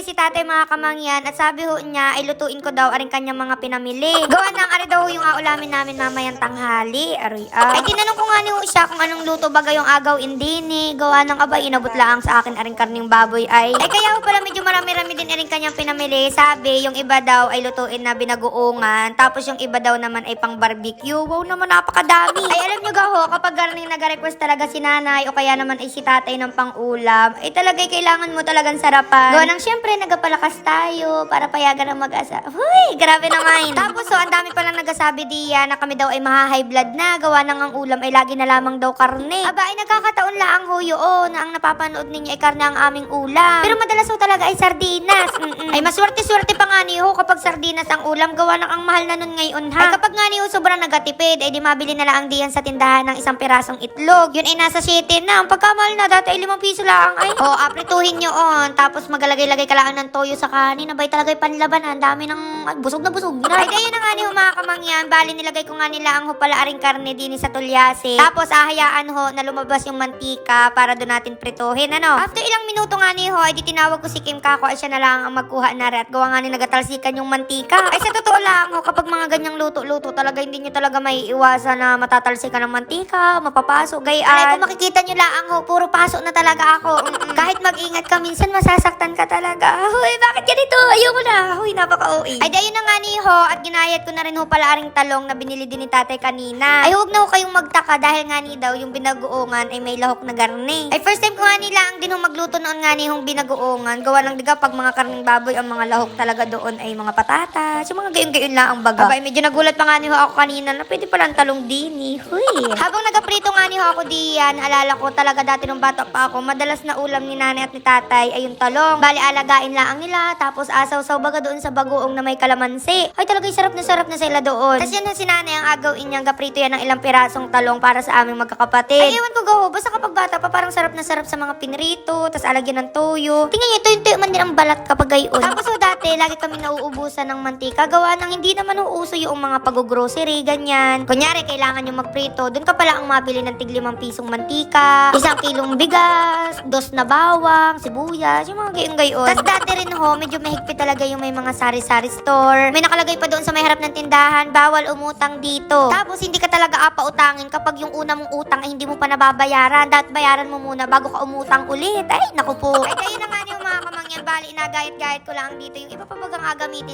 kasi tatay mga kamangyan at sabi ho niya ay lutuin ko daw aring kanyang mga pinamili. Gawa ng ari daw yung aulamin namin mamayang tanghali. Aroy ah. Ay tinanong ko nga ni ho siya kung anong luto baga yung agaw indini. Gawa ng aba inabot lang sa akin aring karning baboy ay. Ay kaya ho pala medyo marami-rami din aring kanyang pinamili. Sabi yung iba daw ay lutuin na binagoongan. Tapos yung iba daw naman ay pang barbecue. Wow naman napakadami. Ay alam nyo gaho kapag garning nag-request talaga si nanay o kaya naman ay si tatay ng pang-ulam, ay talagay kailangan mo talagang sarapan. Gawa ng syempre nagapalakas tayo para payagan ng mag-asa. Huy, grabe naman. Tapos so, ang dami palang nagsasabi diya na kami daw ay maha-high blood na. Gawa ng ang ulam ay lagi na lamang daw karne. Aba, ay nagkakataon lang ho yun na ang napapanood ninyo ay karne ang aming ulam. Pero madalas ho talaga ay sardinas. Mm-mm. Ay maswerte-swerte pa nga ho kapag sardinas ang ulam. Gawa ng ang mahal na nun ngayon ha. Ay kapag nga niyo sobrang nagatipid, ay di mabili na lang diyan sa tindahan ng isang pirasong itlog. Yun ay nasa 7 na. Ang pagkamahal na dati ay 5 piso lang. Ay, o aprituhin nyo on. Tapos magalagay-lagay ka lang ng toyo sa kanin. Abay talagay panlaban. Ang dami ng ay, busog na busog. Na. Ay, ayun na nga ni ho mga kamangyan. Bali nilagay ko nga nila ang ho pala aring karne din sa tulyase. Tapos ahayaan ho na lumabas yung mantika para doon natin prituhin. Ano? After ilang minuto nga ni ho, ay di tinawag ko si Kim Kako ay siya na lang ang magkuha na rin at gawa nga ni nagatalsikan yung mantika. Ay sa totoo lang ho, kapag mga ganyang luto-luto talaga hindi nyo talaga may iwasan na matatalsikan ng mantika, mapapasok, gayaan. Ay, kung makikita nyo lang ho, puro pasok na talaga ako. Mm-mm. Kahit mag-ingat ka, minsan masasaktan ka talaga. Huy, bakit ganito? Ayoko na. Huy, napaka-OA. Ay, dayon na nga ni ho, at ginayat ko na rin ho pala aring talong na binili din ni tatay kanina. Ay, huwag na ho kayong magtaka dahil nga ni daw yung binagoongan ay may lahok na garne. Ay, first time ko nga nila ang din ho magluto noon nga ni hong binagoongan. Gawa lang diga pag mga karning baboy ang mga lahok talaga doon ay mga patatas. Yung mga gayon-gayon lang ang baga. Abay, medyo nagulat pa nga ni ho ako kanina na pwede palang talong din eh. Huy. Habang nagaprito nga ni ho ako diyan, alala ko talaga dati nung bata pa ako, madalas na ulam ni nanay at ni tatay ay yung talong. Bali, alagain lang nila, tapos asaw-saw baga doon sa bagoong na may kalamansi. Ay talaga sarap na sarap na sila doon. Tapos yan na si nanay ang agawin niyang gaprito yan ng ilang pirasong talong para sa aming magkakapatid. Ay, ewan ko gaho, basta kapag bata pa parang sarap na sarap sa mga pinrito, tapos alagyan ng toyo. Tingnan niyo, tuyo-tuyo man din balat kapag gayon. Tapos so dati, lagi kami nauubusan ng mantika, gawa ng hindi naman uuso yung mga pag-grocery, ganyan. Kunyari, kailangan yung magprito, doon ka pala ang mabili ng tig limang pisong mantika, isang kilong bigas, dos na bawang, sibuyas, yung mga gayon-gayon. Tapos dati rin ho, medyo mahigpit talaga yung may mga sari-sari store. May nakalagay pa doon sa may harap ng tindahan, bawal umutang dito. Tapos hindi ka talaga apa-utangin kapag yung una mong utang ay hindi mo pa nababayaran. Dapat bayaran mo muna bago ka umutang ulit. Ay, naku po. Ay, kayo na yung mga kamangyan, bali, inagayat-gayat ko lang dito. Yung iba pa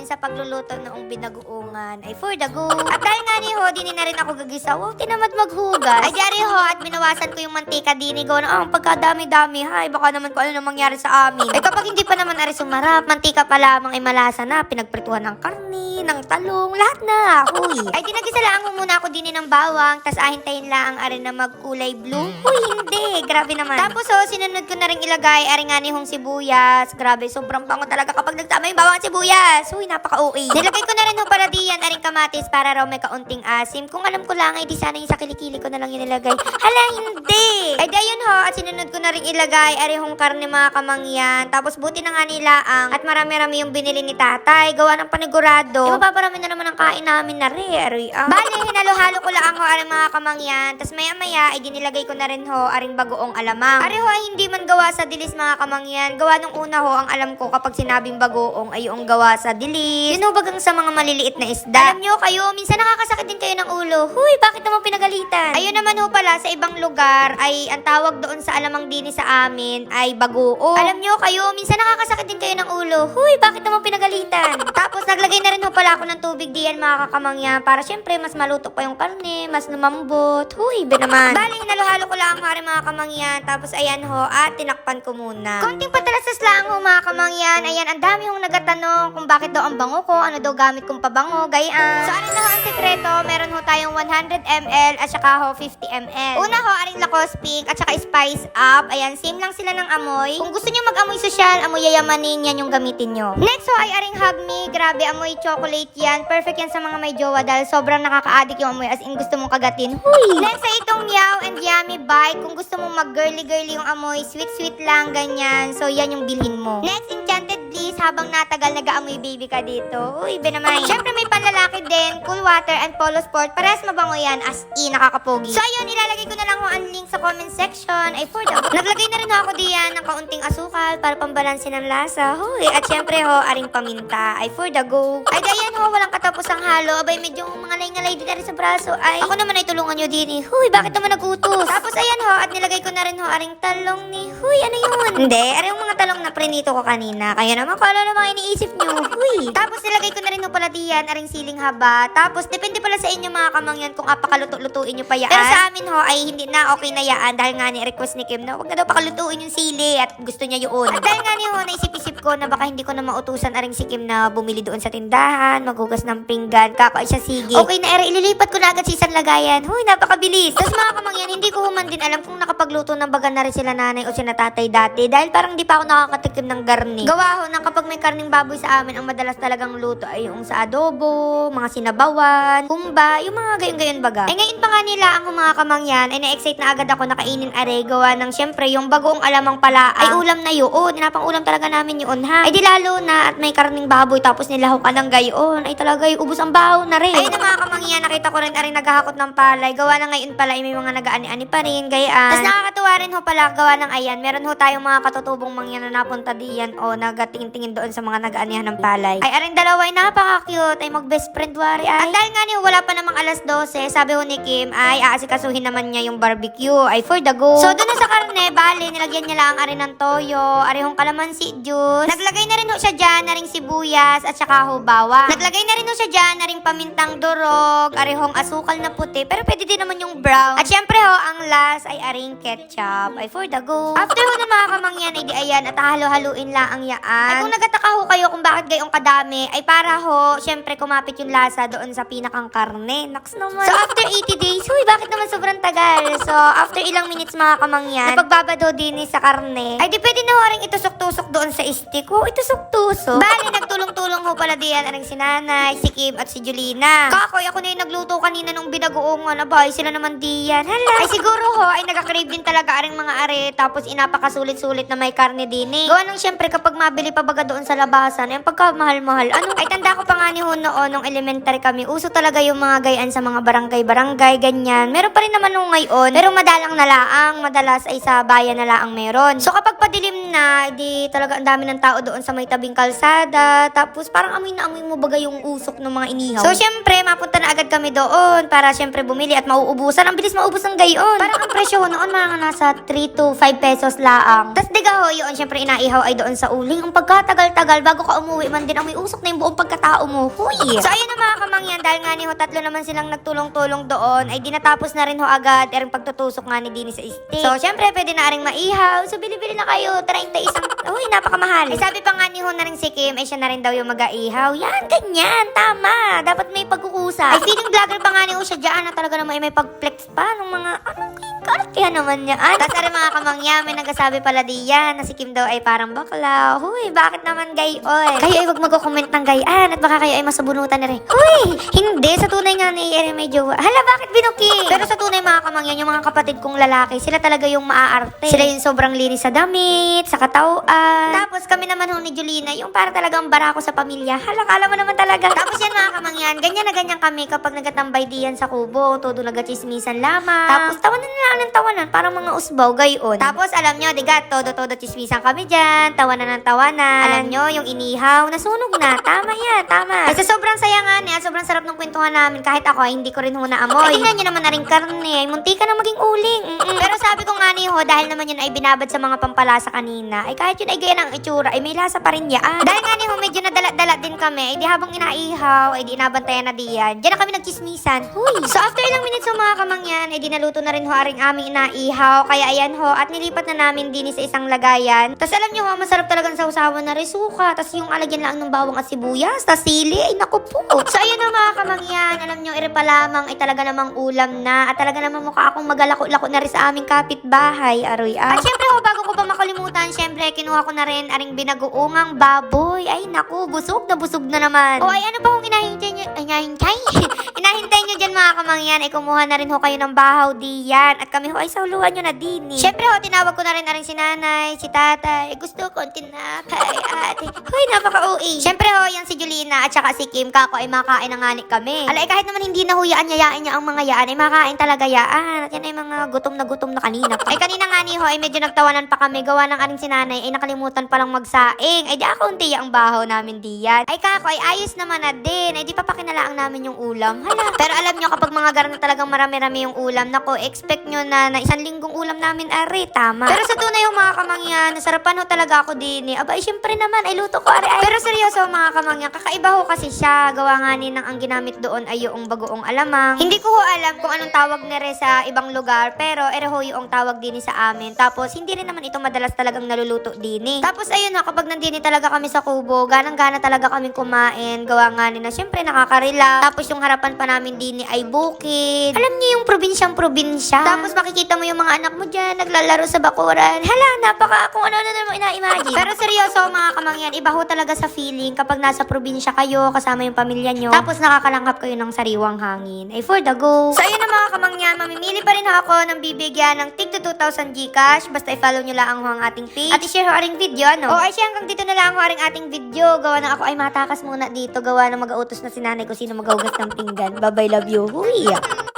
sa pagluluto noong binaguungan ay for the go. At dahil nga ni ho, din na rin ako gagisa. Wow, tinamad maghugas. Ay, diari ho, at binawasan ko yung mantika din. Go na, oh, pagkadami-dami, hay, baka naman kung ano na mangyari sa amin. Ay, kapag hindi pa naman ari sumarap, mantika pa lamang ay malasa na. Pinagprituhan ng karni, ng talong, lahat na. Huy. Ay, dinagisa lang mo muna ako din ng bawang, tas ahintayin lang ang ari na magkulay blue. Huy, hindi. Grabe naman. Tapos, oh, sinunod ko na rin ilagay, ari nga ni hong sibuyas. Grabe, sobrang bango talaga kapag nagtama yung bawang at sibuyas. Huy, napaka-OA. Nilagay ko na rin ho para diyan, aring kamatis para raw may kaunting asim. Kung alam ko lang, ay di sana yung sa kilikili ko na lang yung nilagay. Hala, hindi. Ay, dayon ho, at sinunod ko na rin ilagay, ari hong karne mga kamangyan. Tapos, buti na nga nila ang, at marami-rami yung binili ni tatay. Gawa ng panigurado. Di ba, paparami na naman ang kain namin na rin. Aroy, ah. Bali, hinalo-halo ko lang ho, aring mga kamangyan. Tapos, maya-maya, ay dinilagay ko na rin ho, aring bagoong alamang. Ari ho, ay hindi man gawa sa dilis mga kamangyan. Gawa nung una ho, ang alam ko kapag sinabing bagoong ay yung gawa sa dilis. Yun ho, bagang sa mga maliliit na isda. Alam nyo kayo, minsan nakakasakit din kayo ng ulo. Huy, bakit naman pinagalitan? Ayun naman ho pala, sa ibang lugar, ay ang tawag doon sa alamang dini sa amin ay bagoong. Alam nyo kayo, minsan nakakasakit din kayo ng ulo. Huy, bakit naman pinagalitan? Tapos naglagay na rin ho pala ako ng tubig diyan mga kakamangyan para syempre mas maluto pa yung karne, mas lumambot. Huy, be naman. Bali, hinalo-halo ko lang hari mga kamangyan. Tapos ayan ho, at tinakpan ko muna. Konting patalasas lang ho mga kamangyan. Ayan, ang dami hong nagatanong kung bakit daw ang bango ko, ano daw gamit kong pabango, gayaan. So ano na ho ang sekreto, meron ho tayong 100 ml at saka ho 50 ml. Una ho, aring Lacoste Pink at saka Spice Up. Ayan, same lang sila ng amoy. Kung gusto nyo mag-amoy sosyal, amoy yayamanin, yan yung gamitin nyo. Next ho ay aring Hug Me. Grabe, amoy chocolate yan. Perfect yan sa mga may jowa dahil sobrang nakaka-addict yung amoy as in gusto mong kagatin. Huy! Next ay itong Meow and Yummy Bite. Kung gusto mong mag-girly-girly yung amoy, sweet-sweet lang, ganyan. So, yan yung bilhin mo. Next, Enchanted. Guys, habang natagal, nag-aamoy baby ka dito. Uy, benamay. Siyempre, may panlalaki din, cool water and polo sport. Parehas mabango yan, as in, nakakapogi. So, ayun, ilalagay ko na lang ho ang link sa comment section. Ay, for the... Naglagay na rin ho ako diyan ng kaunting asukal para pambalansin ng lasa. Huy, at syempre ho, aring paminta. Ay, for the go. Ay, gayan ho, walang katapusang halo. Abay, medyo mga ngalay-ngalay din na rin sa braso. Ay, ako naman ay tulungan nyo din eh. Huy, bakit naman nagutos? Tapos, ayan ho, at nilagay ko na rin ho, aring talong ni... Huy, ano yun? Hindi, aring mga talong na prinito ko kanina. Kaya naman, kala na mga iniisip nyo. Huy. Tapos, nilagay ko na rin ho pala diyan, aring siling haba. Tapos, depende pala sa inyo mga kamangyan kung apakaluto-lutuin nyo pa yan. Pero sa amin ho, ay hindi na okay na yaan dahil nga ni request ni Kim na huwag na daw pakalutuin yung sili at gusto niya yun. At dahil nga ni ho, naisip-isip ko na baka hindi ko na mautusan aring si Kim na bumili doon sa tindahan, maghugas ng pinggan, kakain siya sige. Okay na, ere, ililipat ko na agad sa isang lagayan. Huy, napakabilis. Tapos mga kamangyan, hindi ko human din alam kung nakapagluto ng baga na rin sila nanay o sila tatay dati dahil parang di pa ako nakakatikim ng garni. Gawa ho, nang kapag may karning baboy sa amin, ang madalas talagang luto ay yung sa adobo, mga sinabawan, kumba, yung mga gayon-gayon baga. Ay ngayon pa nga nila ang mga kamangyan ay na-excite na agad ako na kainin are gawa ng syempre yung bagoong alamang pala ay ulam na yun. Napang ulam talaga namin yun ha. Ay di lalo na at may karning baboy tapos nilaho ka ng gayon. Ay talaga yung ubos ang baho na rin. Ayun na mga kamangyan, nakita ko rin are naghahakot ng palay. Gawa na ngayon pala ay may mga nag-ani-ani pa rin, gayaan. Tapos nakakatuwa rin ho pala gawa ng ayan. Meron ho tayong mga katutubong mangyan na napunta diyan o nagatingin-tingin doon sa mga nag-aanihan ng palay. Ay aring dalawa ay napaka-cute. Ay mag-best friend wari ay. At dahil nga niyo wala pa namang alas 12, sabi ho ni Kim ay aasikasuhin naman niya yung barbecue. Ay for the go. So doon sa karne, bale, nilagyan niya lang ari ng toyo, ari hong kalamansi juice. Naglagay na rin ho siya dyan na ring sibuyas at saka ho bawang. Naglagay na rin ho siya dyan na ring pamintang durog, ari hong asukal na puti, pero pwede din naman yung brown. At syempre ho, ang last ay aring ketchup. Ay for the go. After ho ng mga kamangyan, ay di ayan, at halo-haluin lang ang yaan. Ay kung nagtataka ho kayo kung bakit gayong kadami, ay para ho, syempre kumapit yung lasa doon sa pinakang karne. Naks naman. So after 80 days, huy, bakit naman sobrang tagal? So after ilang minutes mga kamangyan, napagbabado din sa karne, ay di pwede na ho rin itusok-tusok doon sa stick. Oh, itusok-tusok. Bali, nagtulong-tulong ho pala diyan aring si nanay, si Kim at si Julina. Kakoy, ako na yung nagluto kanina nung binagoongan. Abay, sila naman diyan. Hala. Ay siguro ho, ay nagka-crave din talaga aring mga are. Tapos inapakasulit-sulit na may karne din eh. Gawa nang syempre kapag mabili pa baga doon sa labasan, ay ang pagkamahal-mahal. Ano? Ay tanda ko pa nga ni ho noon, nung elementary kami, uso talaga yung mga gayaan sa mga barangay-barangay, ganyan. Meron pa rin naman nung ngayon, pero madalang na laang, madalas ay sa bayan na laang meron. So kapag padilim na, di talaga ang dami ng tao doon sa may tabing kalsada, tapos parang amoy na amoy mo baga yung usok ng mga inihaw. So syempre, mapunta na agad kami doon para syempre bumili at mauubusan. Ang bilis maubos ng gayon. Parang ang presyo noon mga nasa 3 to 5 pesos laang. Tapos diga ho, yun, syempre inaihaw ay doon sa uling. Ang pagkatagal-tagal, bago ka umuwi man din, amoy usok na yung buong pagkatao mo. Huy! So ayun na mga kamangyan, dahil nga ni ho, tatlo naman silang nagtulong-tulong doon, ay dinatapos na rin ho agad, erang pagtutusok nga ni Dini sa stick. So syempre, pwede na ring maihaw. So bili-bili na kayo, 31. Uy, napakamahal. Ay sabi pa nga ni ho na rin si Kim, ay siya na rin daw yung mag-aihaw. Yan, ganyan, tama. Dapat may pagkukusa. Ay feeling vlogger pa nga ni ho siya dyan na talaga naman ay may pag-flex pa ng mga, anong Kartihan naman niya. Ay, ari mga kamangya, may nagsasabi pala diyan na si Kim daw ay parang bakla. Huy, bakit naman gay, oy? Kayo ay wag magko-comment ng gayaan at baka kayo ay masabunutan na rin. Huy, hindi. Sa tunay nga ni Ere may jowa. Hala, bakit binuki? Pero sa tunay mga kamangyan, yung mga kapatid kong lalaki, sila talaga yung maaarte. Sila yung sobrang linis sa damit, sa katauan. Tapos kami naman ho ni Julina, yung para talagang barako sa pamilya. Hala, kala mo naman talaga. Tapos yan mga kamangyan, ganyan na ganyan kami kapag nagatambay diyan sa kubo, todo nagachismisan lamang. Tapos tawanan na lang ng tawanan, parang mga usbaw, gayon. Tapos alam nyo, diga, todo-todo chismisan kami dyan, tawanan ng tawanan. Alam nyo, yung inihaw, nasunog na. Tama yan, tama. Kasi sobrang saya nga niya, sobrang sarap ng kwentuhan namin, kahit ako, hindi ko rin ho naamoy. Tingnan nyo naman na rin karne, ay munti ka na maging uling. Mm-mm. Pero sabi ko nga ni ho, dahil naman yun ay binabad sa mga pampalasa kanina, ay kahit yun ay gaya ng itsura, ay may lasa pa rin yan. Dahil nga ni ho, medyo nadala-dala din kami, ay di habang inaihaw, ay di inabantayan na diyan. Diyan na kami nagchismisan. Huy. So after ilang minutes ho mga kamangyan, ay di naluto na rin ho aring aming inaihaw. Kaya ayan ho, at nilipat na namin din sa isang lagayan. Tapos alam nyo ho, masarap talagang sausawan na resuka. Tapos yung alagyan lang ng bawang at sibuyas, tapos sili, ay naku po. So ayan ho mga kamangyan, alam nyo, ire pa lamang ay talaga namang ulam na. At talaga namang mukha akong magalako-lako na rin sa aming kapitbahay, aroy ah. At syempre ho, bago ko makalimutan, syempre, kinuha ko na rin aring binagoongang baboy. Ay, naku, busog na busog na naman. O, ay, ano pa kung inahintay nyo? Ay, inahintay? inahintay nyo dyan, mga kamangyan. Ay, kumuha na rin ho kayo ng bahaw diyan. At kami ho, ay, sauluhan nyo na din eh. Syempre ho, tinawag ko na rin aring si nanay, si tatay. Gusto ko, tinapay, ate. Hoy, napaka-OA. Syempre ho, yan si Julina at saka si Kim, kako ay makain na ngani kami. Alay, kahit naman hindi na huyaan, yayain niya ang mga yaan, ay makain talaga yaan. At yan ay mga gutom na gutom na kanina pa. Ay, kanina nga ni ho, ay medyo nagtawanan pa kami. Gawa ng aring sinanay, ay nakalimutan palang magsaing. Ay, di ako unti ang baho namin diyan. Ay, kako, ay ayos naman na din. Ay, di pa pakinalaang namin yung ulam. Hala. Pero alam nyo, kapag mga garan na talagang marami-rami yung ulam, nako, expect nyo na, na isang linggong ulam namin, ari, tama. Pero sa tunay yung mga kamangyan, nasarapan ho talaga ako din eh. Aba, ay, syempre naman, ay luto ko, ari, ay. Pero seryoso mga kamangyan, kakaiba ho kasi siya. Gawa nga ni nang ang ginamit doon ay yung bagoong alamang. Hindi ko ho alam kung anong tawag nire sa ibang lugar, pero ere ho yung tawag din sa amin. Tapos, hindi rin naman ito madalas talagang naluluto din eh. Tapos, ayun na, kapag nandini talaga kami sa kubo, ganang-gana talaga kami kumain. Gawa nga ni na, syempre, nakaka-relax. Tapos, yung harapan pa namin din ay bukid. Alam niyo yung probinsyang probinsya. Tapos, makikita mo yung mga anak mo dyan, naglalaro sa bakuran. Hala, napaka, kung ano na naman ina-imagine. Pero seryoso, mga kamangyan, iba ho talaga sa feeling kapag nasa probinsya kayo, kasama yung pamilya nyo. Tapos, nakakalanghap kayo ng sariwang hangin. Ay, for the go. So, ayun na mga kamangyan, mamimili pa rin ako ng bibigyan ng tig to 2,000 Gcash. Basta i-follow nyo lang ang ating page. At i-share ho aring video, ano? O, ay siya, hanggang dito na lang ho aring ating video. Gawa na ako ay matakas muna dito. Gawa na mag-autos na si nanay ko sino magahugas ng pinggan. Bye-bye, love you. Huy!